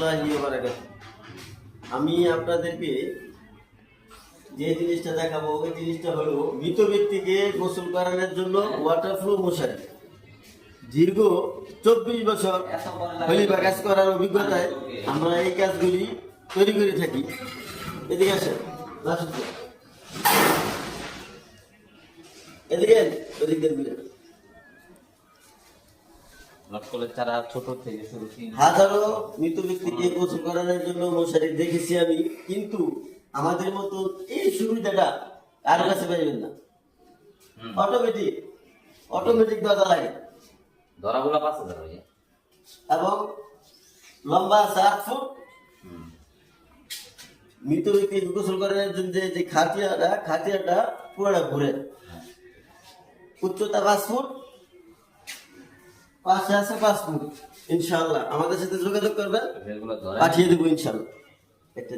রহমতুল্লাহি আমি আপনাদেরকে যে জিনিসটা দেখাবো ওই জিনিসটা হলো মৃত ব্যক্তিকে গোসল করানোর জন্য ওয়াটার ফ্লো মশারি। দীর্ঘ চব্বিশ বছর হলিবা কাজ করার অভিজ্ঞতায় আমরা এই কাজগুলি তৈরি করে থাকি। এদিকে আসেন তো। এদিকে চারা ছোট থেকে শুরু হাজারো মৃত ব্যক্তিকে গোসল করানোর জন্য মশারি দেখেছি আমি কিন্তু আমাদের মতো এই সুবিধাটা কারও কাছে পাইবেন না। অটোমেটিক অটোমেটিক দরজা লাগে। ধরাগুলা পাঁচ হাজার হয়ে এবং লম্বা সাত ফুট। মৃত ব্যক্তি গোসল করানোর জন্য যে খাটিয়াটা খাটিয়াটা পুরোটা ঘুরে। উচ্চতা পাঁচ ফুট। পাশে আছে পাসপোর্ট ইনশাল্লাহ আমাদের সাথে যোগাযোগ করবেন। পাঠিয়ে দেবো ইনশাল্লাহ একটা।